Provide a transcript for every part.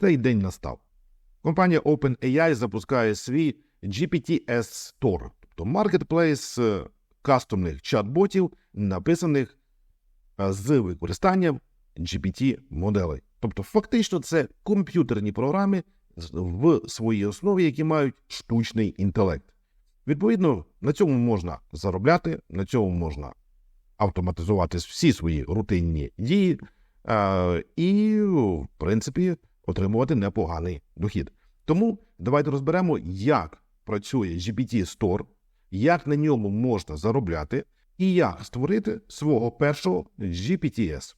цей день настав. Компанія OpenAI запускає свій GPT-S Store, тобто маркетплейс е, кастомних чат-ботів, написаних е, з використанням GPT-моделей. Тобто, фактично, це комп'ютерні програми в своїй основі, які мають штучний інтелект. Відповідно, на цьому можна заробляти, на цьому можна автоматизувати всі свої рутинні дії е, і, в принципі, отримувати непоганий дохід. Тому давайте розберемо, як працює GPT Store, як на ньому можна заробляти і як створити свого першого GPTS.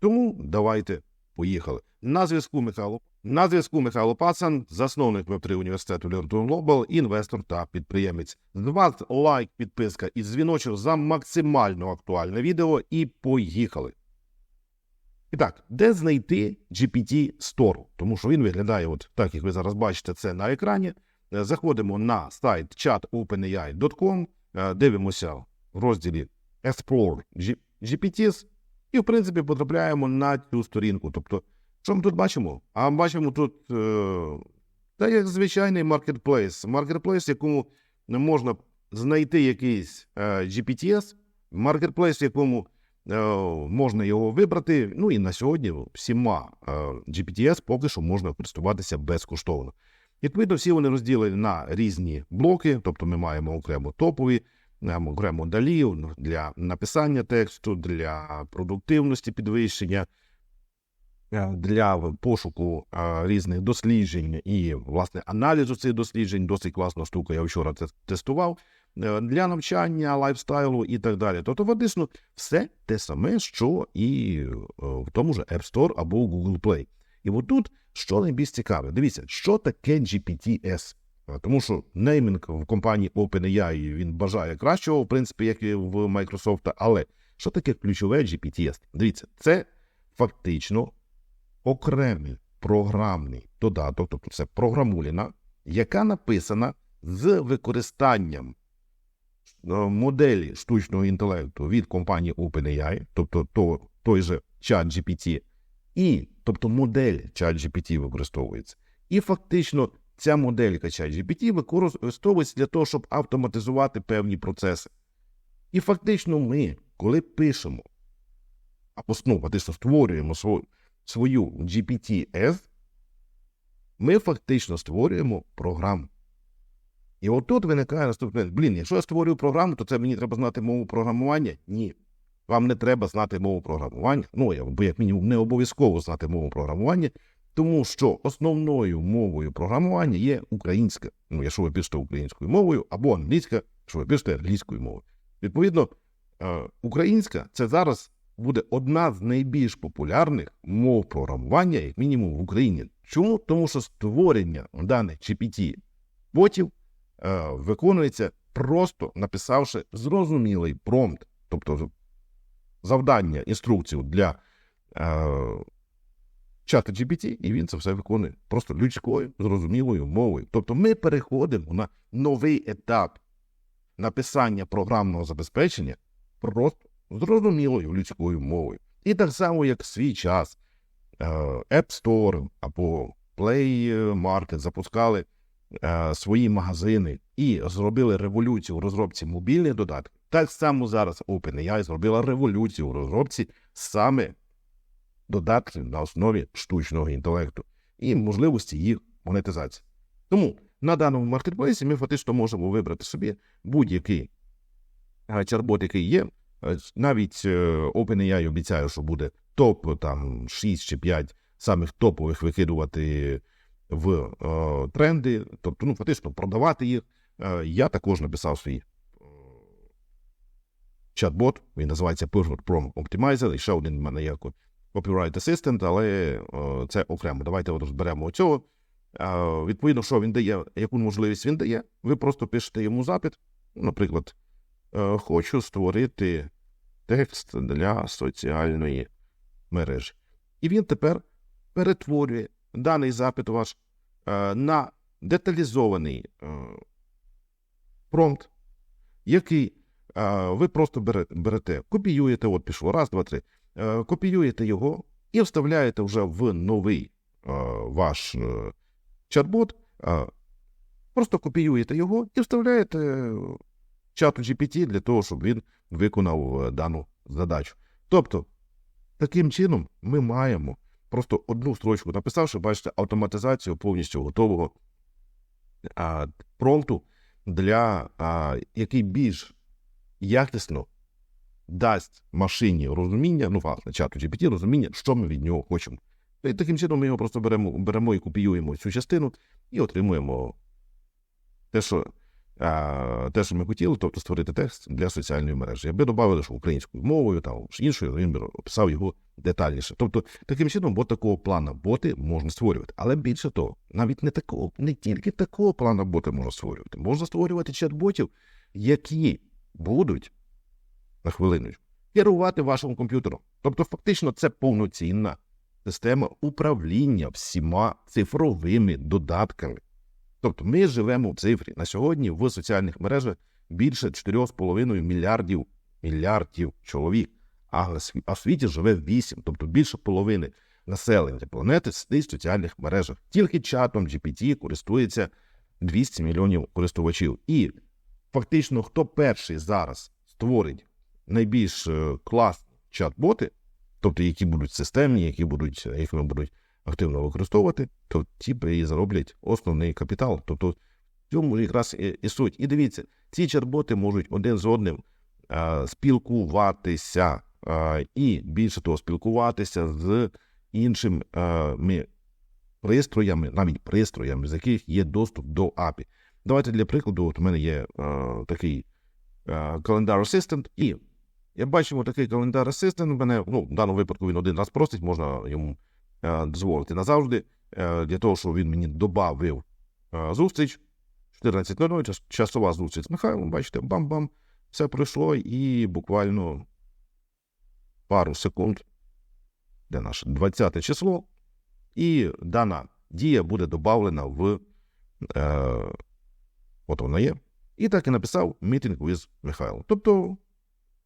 Тому давайте поїхали. На зв'язку Михайло. На зв'язку Михайло Пацан, засновник Web3 університету Learn Global, інвестор та підприємець. З вас лайк, підписка і дзвіночок за максимально актуальне відео. І поїхали. І так, де знайти GPT Store? Тому що він виглядає, от так як ви зараз бачите це на екрані. Е, Заходимо на сайт chatopenai.com, е, дивимося в розділі Explore GPTs і, в принципі, потрапляємо на цю сторінку. Тобто, що ми тут бачимо? А бачимо тут е, та як звичайний маркетплейс. Маркетплейс, в якому можна знайти якийсь GPTS, маркетплейс, якому можна його вибрати. Ну і на сьогодні всіма е, GPTS поки що можна користуватися безкоштовно. Відповідно, всі вони розділені на різні блоки, тобто ми маємо окремо топові, окремо далі для написання тексту, для продуктивності підвищення, е, для пошуку е, різних досліджень і, власне, аналізу цих досліджень. Досить класна штука, я вчора це тестував. Е, Для навчання, лайфстайлу і так далі. Тобто, фактично, все те саме, що і е, в тому ж App Store або Google Play. І отут, що найбільш цікаве, дивіться, що таке GPTS. Е, Тому що неймінг в компанії OpenAI він бажає кращого, в принципі, як і в Microsoft, але що таке ключове GPTS? Дивіться, це фактично окремий програмний додаток, тобто це програмуліна, яка написана з використанням моделі штучного інтелекту від компанії OpenAI, тобто то, той же ChatGPT, і тобто модель ChatGPT використовується. І фактично ця моделька ChatGPT використовується для того, щоб автоматизувати певні процеси. І фактично ми, коли пишемо, або ну, фактично створюємо свою, свою GPT-S, ми фактично створюємо програму. І отут виникає наступне: блін, якщо я створюю програму, то це мені треба знати мову програмування? Ні. Вам не треба знати мову програмування. Ну, я- бо як мінімум не обов'язково знати мову програмування, тому що основною мовою програмування є українська. Ну, якщо ви пишете українською мовою, або англійська, якщо ви пишете англійською мовою. Відповідно, е, українська це зараз буде одна з найбільш популярних мов програмування, як мінімум в Україні. Чому? Тому що створення даних GPT ботів виконується просто написавши зрозумілий промпт, тобто завдання, інструкцію для е, чата GPT, і він це все виконує просто людською, зрозумілою мовою. Тобто ми переходимо на новий етап написання програмного забезпечення просто зрозумілою людською мовою. І так само, як в свій час е, App Store або Play Market запускали е, свої магазини і зробили революцію у розробці мобільних додатків, так само зараз OpenAI зробила революцію у розробці саме додатків на основі штучного інтелекту і можливості їх монетизації. Тому на даному маркетплейсі ми фактично можемо вибрати собі будь-який е, чат-бот, який є. Е, Навіть е, OpenAI обіцяє, що буде топ там 6 чи 5 самих топових викидувати в е, тренди, тобто ну, фактично продавати їх. Е, я також написав свій е, чат-бот, він називається Perfect Prompt Optimizer, і ще один в мене є Copyright Assistant, але це окремо. Давайте от розберемо цього. Відповідно, що він дає, яку можливість він дає, ви просто пишете йому запит, наприклад, хочу створити текст для соціальної мережі. І він тепер перетворює даний запит ваш е, на деталізований е, промпт, який е, ви просто бере- берете, копіюєте, от пішло, раз, два, три, копіюєте його і вставляєте вже в новий ваш чат-бот, просто копіюєте його і вставляєте чату GPT для того, щоб він виконав дану задачу. Тобто, таким чином ми маємо просто одну строчку написавши, бачите, автоматизацію повністю готового а, промпту, для а, який більш якісно дасть машині розуміння, ну, власне, чату GPT, розуміння, що ми від нього хочемо. І таким чином ми його просто беремо беремо і копіюємо цю частину і отримуємо те, що те, що ми хотіли, тобто створити текст для соціальної мережі. Якби додали, що українською мовою, там іншою, він би описав його детальніше. Тобто, таким чином, бо такого плана боти можна створювати. Але більше того, навіть не такого, не тільки такого плана боти можна створювати. Можна створювати чат-ботів, які будуть на хвилину керувати вашим комп'ютером. Тобто, фактично, це повноцінна система управління всіма цифровими додатками. Тобто ми живемо в цифрі. На сьогодні в соціальних мережах більше 4,5 мільярдів мільярдів чоловік, а в світі живе 8, тобто більше половини населення планети сидить в соціальних мережах. Тільки чатом GPT користується 200 мільйонів користувачів. І фактично, хто перший зараз створить найбільш е, класні чат-боти, тобто які будуть системні, які будуть, їх будуть активно використовувати, то ті і зароблять основний капітал. Тобто в цьому якраз і суть. І дивіться, ці чат-боти можуть один з одним спілкуватися, і більше того, спілкуватися з іншими пристроями, навіть пристроями, з яких є доступ до API. Давайте для прикладу, от у мене є такий календар Assistant, і я бачимо такий календар Assistant, у мене ну, в даному випадку він один раз просить, можна йому дозволити назавжди, е, для того, щоб він мені додав е, зустріч. 14.00, часова зустріч з Михайлом, бачите, бам-бам, все пройшло, і буквально пару секунд, де наше 20 число, і дана дія буде додавлена в. Е, От вона є. І так і написав мітинг with Михайло. Тобто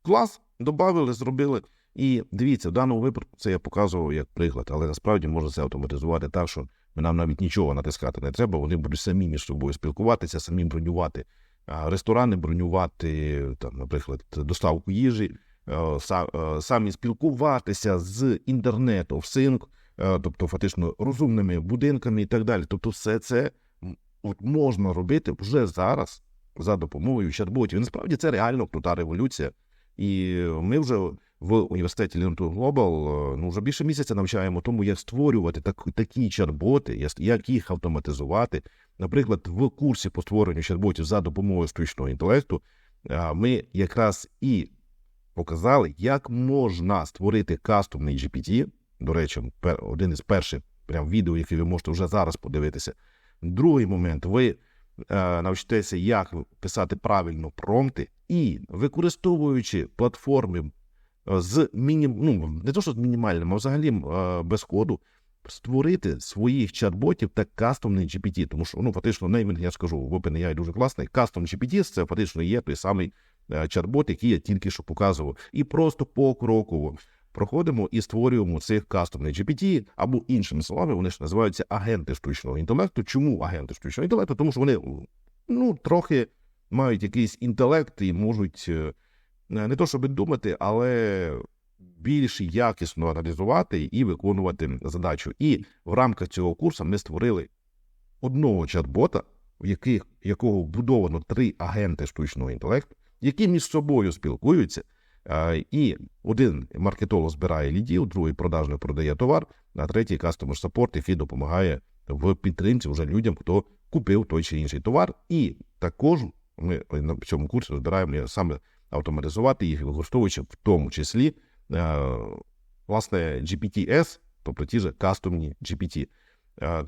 клас, додали, зробили. І дивіться, в даному випадку це я показував як приклад, але насправді можна це автоматизувати так, що нам навіть нічого натискати не треба. Вони будуть самі між собою спілкуватися, самі бронювати ресторани, бронювати, там, наприклад, доставку їжі, самі спілкуватися з інтернету в синк, тобто фактично розумними будинками і так далі. Тобто, все це от можна робити вже зараз за допомогою чат-ботів. І насправді це реально крута революція. І ми вже в університеті Learn to Global ну, вже більше місяця навчаємо тому, як створювати так, такі чат-боти, як їх автоматизувати. Наприклад, в курсі по створенню чат-ботів за допомогою штучного інтелекту ми якраз і показали, як можна створити кастомний GPT. До речі, один із перших прям відео, яке ви можете вже зараз подивитися. Другий момент, ви навчитеся, як писати правильно промпти, і використовуючи платформи з мінім... ну, не то, що з мінімальним, а взагалі е, без коду створити своїх чат-ботів та кастомний GPT. Тому що ну, фактично неймінг, я скажу, в OpenAI дуже класний. Кастом GPT це фактично є той самий е, чат-бот, який я тільки що показував. І просто покроково проходимо і створюємо цих кастомних GPT, або іншими словами, вони ж називаються агенти штучного інтелекту. Чому агенти штучного інтелекту? Тому що вони ну, трохи мають якийсь інтелект і можуть. Е, Е, не то, щоб думати, але більш якісно аналізувати і виконувати задачу. І в рамках цього курсу ми створили одного чат-бота, в яких, якого вбудовано три агенти штучного інтелекту, які між собою спілкуються. Е, і один маркетолог збирає лідів, другий продажник продає товар, а третій кастомер саппорт, який допомагає в підтримці вже людям, хто купив той чи інший товар. І також ми на цьому курсі розбираємо саме автоматизувати їх, використовуючи в тому числі е, власне GPT-S, тобто ті ж кастомні GPT. Е,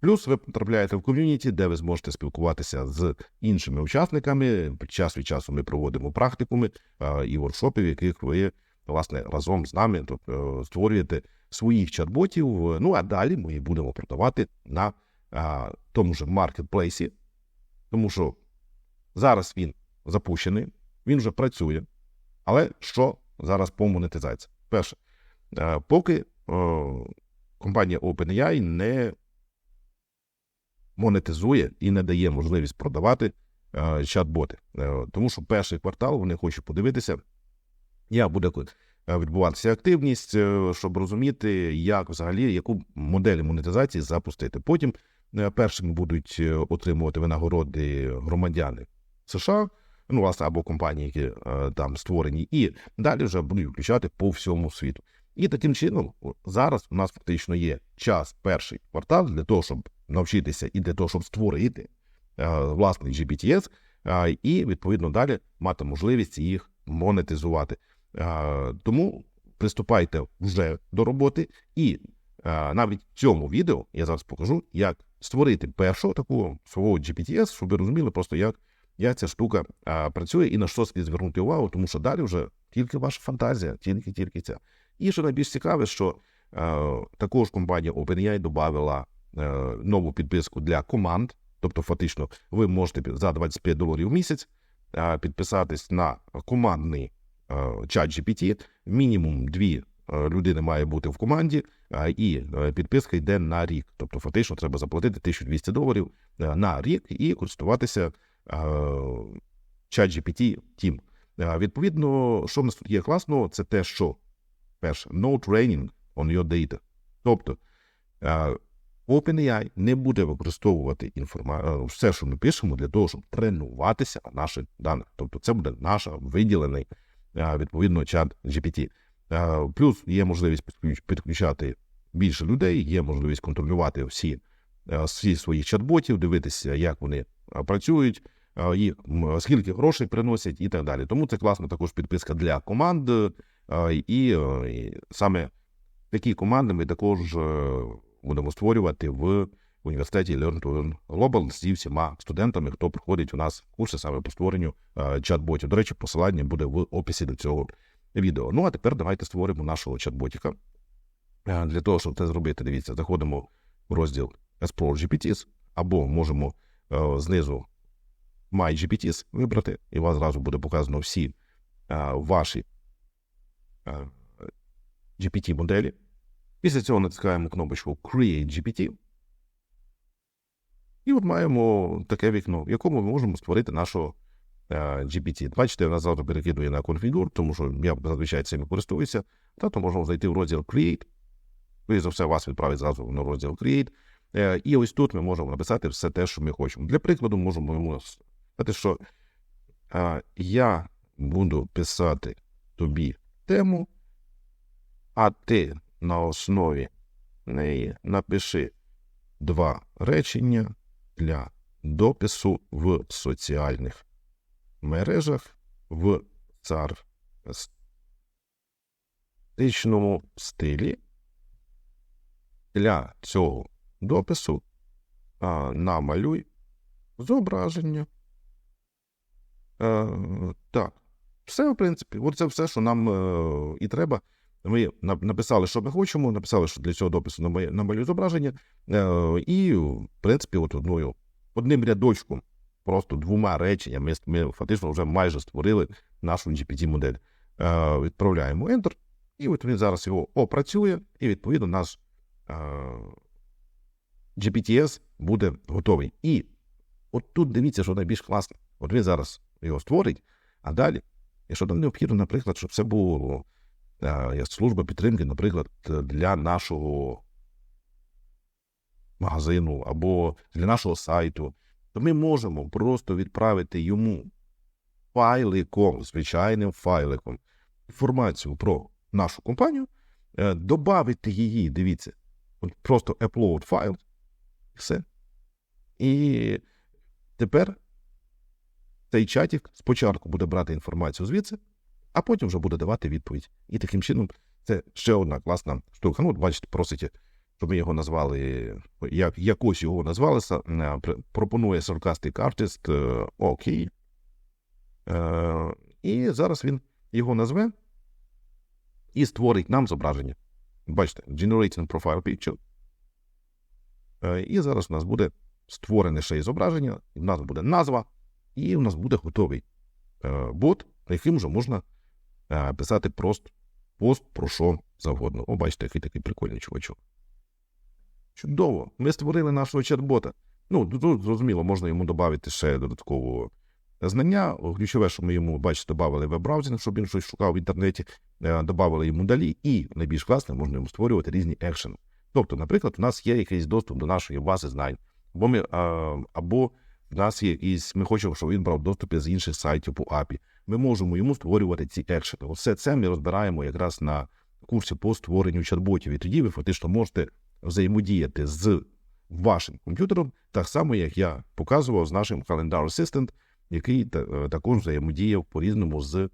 плюс ви потрапляєте в ком'юніті, де ви зможете спілкуватися з іншими учасниками. Час від часу ми проводимо практикуми е, і воркшопи, в яких ви власне разом з нами тобто, створюєте своїх чат-ботів. Ну а далі ми будемо продавати на тому ж маркетплейсі, тому що зараз він запущений він вже працює. Але що зараз по монетизації? Перше, е, поки компанія OpenAI не монетизує і не дає можливість продавати е, чат-боти. Е, тому що перший квартал вони хочуть подивитися, як буде е, відбуватися активність, е, щоб розуміти, як взагалі яку модель монетизації запустити. Потім е, першими будуть е, отримувати винагороди громадяни США. Ну, власне, або компанії, які е, там створені, і далі вже будуть включати по всьому світу. І таким чином, зараз у нас фактично є час перший квартал для того, щоб навчитися і для того, щоб створити е, власний GPTS, і відповідно далі мати можливість їх монетизувати. Тому приступайте вже до роботи, і е, навіть в цьому відео я зараз покажу, як створити першого такого свого GPTS, щоб ви розуміли просто як, як ця штука е, працює і на що слід звернути увагу, тому що далі вже тільки ваша фантазія, тільки тільки ця. І що найбільш цікаве, що е, також компанія OpenAI додала е, нову підписку для команд. Тобто, фактично, ви можете за 25 доларів в місяць е, підписатись на командний е, чат GPT. Мінімум дві е, людини має бути в команді, е, і е, підписка йде на рік. Тобто, фактично, треба заплатити 1200 доларів е, на рік і користуватися чат GPT Team. Відповідно, що в нас тут є класного, це те, що перше, no training on your data. Тобто OpenAI не буде використовувати інформа... все, що ми пишемо, для того, щоб тренуватися на наших даних. Тобто, це буде наш виділений відповідно чат GPT. Плюс є можливість підключати більше людей, є можливість контролювати всі, всі своїх чат-ботів, дивитися, як вони працюють, і скільки грошей приносять, і так далі. Тому це класна також підписка для команд, е, і, е, саме такі команди ми також е, будемо створювати в університеті Learn to Earn Global зі всіма студентами, хто проходить у нас курси саме по створенню чат-ботів. До речі, посилання буде в описі до цього відео. Ну а тепер давайте створимо нашого чат-ботіка. Для того, щоб це зробити, дивіться, заходимо в розділ Explore GPTs, або можемо знизу My GPTs вибрати, і у вас зразу буде показано всі е, ваші е, GPT-моделі. Після цього натискаємо кнопочку Create GPT. І от маємо таке вікно, в якому ми можемо створити нашого е, GPT. Бачите, нас завтра перекидує на конфігур, тому що я зазвичай цим користуюся. Та то можемо зайти в розділ Create. Ви за все вас відправить зразу на розділ Create. Е, І ось тут ми можемо написати все те, що ми хочемо. Для прикладу, можемо сказати, що я буду писати тобі тему, а ти на основі неї напиши два речення для допису в соціальних мережах в царстичному стилі. Для цього допису а, намалюй зображення. Е, так, все, в принципі, це все, що нам е, і треба. Ми написали, що ми хочемо, написали, що для цього допису нама- намалюй зображення, е, і, в принципі, от одною, одним рядочком, просто двома реченнями, ми, фактично вже майже створили нашу GPT-модель. Відправляємо Enter, і от він зараз його опрацює, і відповідно наш GPTS буде готовий. І от тут дивіться, що найбільш класно. От він зараз його створить, а далі, якщо нам необхідно, наприклад, щоб це було е, служба підтримки, наприклад, для нашого магазину або для нашого сайту, то ми можемо просто відправити йому файликом, звичайним файликом, інформацію про нашу компанію, е, додати її, дивіться, просто upload файл, все. І тепер цей чатик спочатку буде брати інформацію звідси, а потім вже буде давати відповідь. І таким чином це ще одна класна штука. Ну, от бачите, просите, щоб ми його назвали, як, якось його назвали. е, пр- Пропонує Sarcastic Artist, е, окей. Е, і зараз він його назве і створить нам зображення. Бачите, Generating Profile Picture. Е, І зараз у нас буде створене ще й зображення, в нас буде назва, і у нас буде готовий е, бот, яким вже можна е, писати просто пост про що завгодно. О, бачите, який такий прикольний чувачок. Чудово. Ми створили нашого чат-бота. Ну, тут зрозуміло, можна йому додати ще додаткового знання. Ключове, що ми йому, бачите, додали веб-браузинг, щоб він щось шукав в інтернеті, додали йому далі, і найбільш класне, можна йому створювати різні екшени. Тобто, наприклад, у нас є якийсь доступ до нашої бази знань, або ми, або в нас є якийсь, ми хочемо, щоб він брав доступи з інших сайтів по API. Ми можемо йому створювати ці екшени. Все це ми розбираємо якраз на курсі по створенню чат-ботів. І тоді ви фактично можете взаємодіяти з вашим комп'ютером, так само, як я показував з нашим Calendar Assistant, який також взаємодіяв по-різному з е,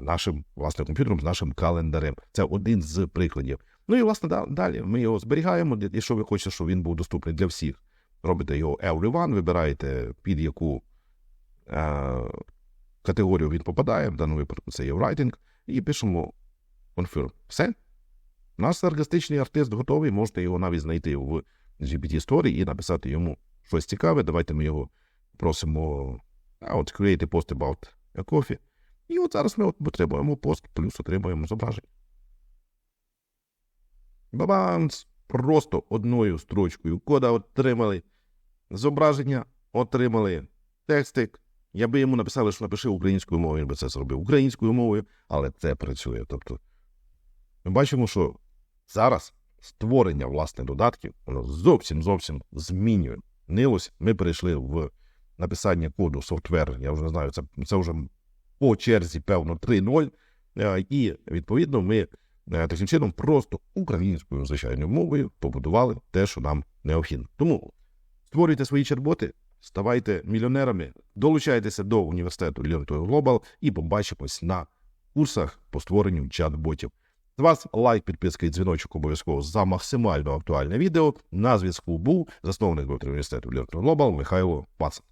нашим власне комп'ютером, з нашим календарем. Це один з прикладів. Ну і власне да- далі ми його зберігаємо. Якщо ви хочете, щоб він був доступний для всіх, робите його Everyone, вибираєте під яку е, категорію він попадає. В даному випадку це є writing, і пишемо confirm. Все. Наш саркастичний артист готовий, можете його навіть знайти в GPT Story і написати йому щось цікаве. Давайте ми його просимо от create a post about a coffee. І от зараз ми от отримуємо пост, плюс отримуємо зображення. Бабанс! Просто одною строчкою кода отримали зображення, отримали текстик. Я би йому написали, що напиши українською мовою, він би це зробив українською мовою, але це працює. Тобто, ми бачимо, що зараз створення власне додатків воно зовсім зовсім змінює. Нилось, ми перейшли в написання коду софтвер, я вже не знаю, це, це вже по черзі, певно, 3.0. Е, І відповідно ми таким чином просто українською звичайною мовою побудували те, що нам необхідно. Тому створюйте свої чат-боти, ставайте мільйонерами, долучайтеся до університету to Global і побачимось на курсах по створенню чат-ботів. З вас лайк, підписка і дзвіночок обов'язково за максимально актуальне відео. На зв'язку був засновник університету to Global Михайло Пацан.